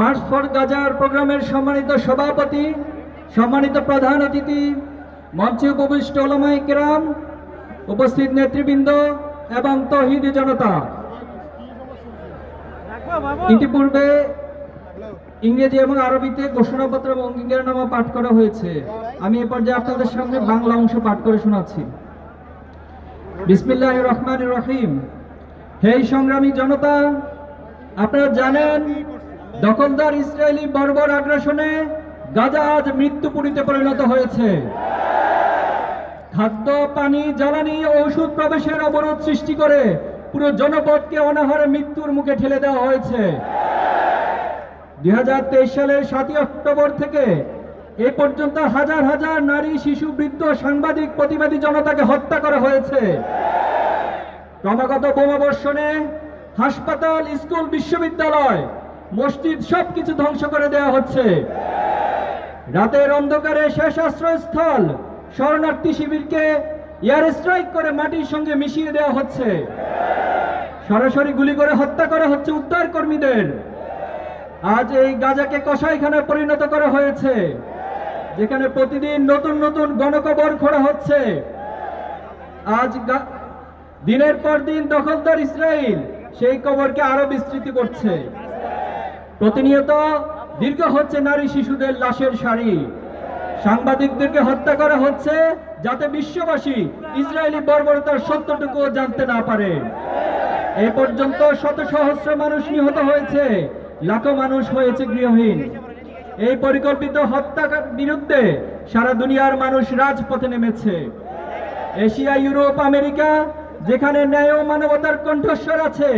March for গাজার প্রোগ্রামের সম্মানিত সভাপতি, সম্মানিত প্রধান অতিথি, মঞ্চে উপবিষ্ট ওলামাই কেরাম, উপস্থিত নেতৃবৃন্দ এবং তহিদি জনতা। ইতিপূর্বে ইংরেজি এবং আরবিতে ঘোষণাপত্র এবং অঙ্গীকারনামা পাঠ করা হয়েছে। আমি এ পর্যায়ে আপনাদের সামনে বাংলা অংশ পাঠ করে শোনাচ্ছি। বিসমিল্লাহ রহমান রহিম। হে সংগ্রামী জনতা আপনারা জানেন, দখলদার ইসরায়েলি বর্বর আগ্রাসনে গাজা আজ মৃত্যুপুরীতে পরিণত হয়েছে। খাদ্য, পানি, জ্বালানি ও ওষুধ প্রবেশের অবরোধ সৃষ্টি করে পুরো জনপদকে অনাহারে মৃত্যুর মুখে ঠেলে দেওয়া হয়েছে। দুই সালের সাতই অক্টোবর থেকে এ পর্যন্ত হাজার হাজার নারী, শিশু, বৃদ্ধ, সাংবাদিক, প্রতিবাদী জনতাকে হত্যা করা হয়েছে। ক্রমাগত বোমাবর্ষণে হাসপাতাল, স্কুল, বিশ্ববিদ্যালয়, মসজিদ সবকিছু ধ্বংস করে দেওয়া হচ্ছে। রাতের অন্ধকারে শেষ আশ্রয়স্থল, শরণার্থী শিবিরকে এয়ার স্ট্রাইক করে মাটির সঙ্গে মিশিয়ে দেওয়া হচ্ছে। সরাসরি গুলি করে হত্যা করা হচ্ছে উদ্ধার কর্মীদের আজ এই গাজাকে কসাইখানায় পরিণত করা হয়েছে, যেখানে প্রতিদিন নতুন নতুন গণকবর খোঁড়া হচ্ছে। আজ দিনের পর দিন দখলদার ইসরায়েল সেই কবরকে আরও বিস্তৃত করছে। প্রতিনিয়ত দীর্ঘ হচ্ছে নারী শিশুদের লাশের সারি। সাংবাদিকদেরকে হত্যা করা হচ্ছে যাতে বিশ্ববাসী ইসরায়েলি বর্বরতার সত্যটুকু জানতে না পারে। এ পর্যন্ত শত সহস্র মানুষ নিহত হয়েছে, লাখো মানুষ হয়েছে গৃহহীন। এই পরিকল্পিত হত্যার বিরুদ্ধে সারা দুনিয়ার মানুষ রাজপথে নেমেছে। এশিয়া, ইউরোপ, আমেরিকা যেখানে ন্যায় ও মানবতার কণ্ঠস্বর আছে,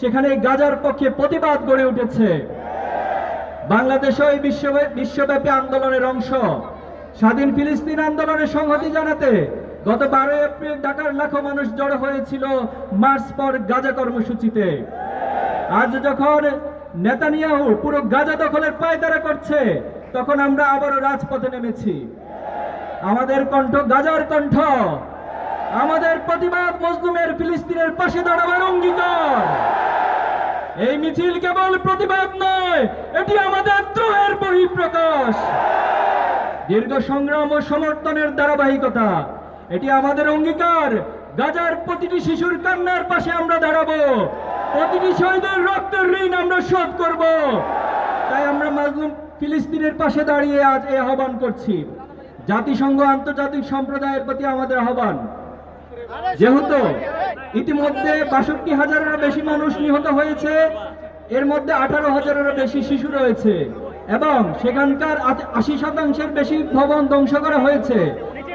সেখানে গাজার পক্ষে প্রতিবাদ গড়ে উঠেছে। বাংলাদেশও এই বিশ্ব বিশ্বব্যাপী আন্দোলনের অংশ। স্বাধীন ফিলিস্তিন আন্দোলনের সংহতি জানাতে গত বারোই এপ্রিল ঢাকার লাখো মানুষ জড়ো হয়েছিল মার্চ পর গাজা কর্মসূচিতে। আজ যখন নেতানিয়াহু পুরো গাজা দখলের পায়তারা করছে, তখন আমরা আবারও রাজপথে নেমেছি। আমাদের কণ্ঠ গাজার কণ্ঠ। আমাদের প্রতিবাদ মজলুমের ফিলিস্তিনের পাশে দাঁড়াবার অঙ্গীকার। এই মিছিল কেবল প্রতিবাদ নয়, এটি আমাদের দ্রোহের বহিঃপ্রকাশ। দীর্ঘ সংগ্রাম ও সমর্থনের ধারাবাহিকতা, এটি আমাদের অঙ্গীকার। গাজার প্রতিটি শিশুর কান্নার পাশে আমরা দাঁড়াবো। প্রতিটি শহীদের রক্তের ঋণ আমরা শোধ করব। তাই আমরা মাজলুম ফিলিস্তিনের পাশে দাঁড়িয়ে আজ এই আহ্বান করছি। জাতিসংঘ আন্তর্জাতিক সম্প্রদায়ের প্রতি আমাদের আহ্বান। যেহেতু ইতিমধ্যে বাষট্টি হাজারেরও বেশি মানুষ নিহত হয়েছে, এর মধ্যে আঠারো হাজারেরও বেশি শিশু রয়েছে এবং সেখানকার আশি শতাংশের বেশি ভবন ধ্বংস করা হয়েছে।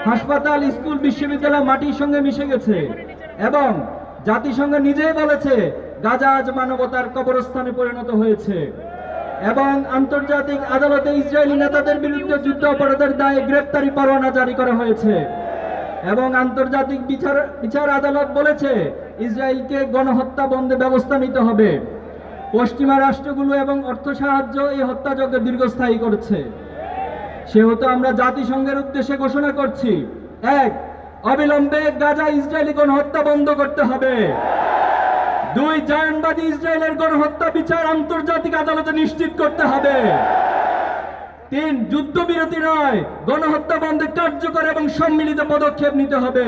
হাসপাতাল, স্কুল, বিশ্ববিদ্যালয় মাটির সঙ্গে মিশে গেছে এবং জাতিসংঘ নিজেই বলেছে, গাজা আজ মানবতার কবরস্থানে পরিণত হয়েছে এবং আন্তর্জাতিক আদালতে ইসরায়েলি নেতাদের বিরুদ্ধে যুদ্ধ অপরাধের দায়ে গ্রেপ্তারি পরোয়ানা জারি করা হয়েছে। এবং আন্তর্জাতিক বিচার বিচার আদালত বলেছে, ইসরায়েলকে গণহত্যা বন্ধে ব্যবস্থা নিতে হবে। পশ্চিমা রাষ্ট্রগুলো এবং অর্থ সাহায্য এই হত্যাযজ্ঞ দীর্ঘস্থায়ী করছে। সেহেতু আমরা জাতিসংঘের উদ্দেশ্যে ঘোষণা করছি, এক, অবিলম্বে গাজা ইসরায়েলি গণহত্যা বন্ধ করতে হবে। দুই, জায়নবাদী ইসরায়েলের গণহত্যা বিচার আন্তর্জাতিক আদালতে নিশ্চিত করতে হবে। তিন যুদ্ধবিরতি নয় গণহত্যা বন্ধে কার্যকর এবং সম্মিলিত পদক্ষেপ নিতে হবে।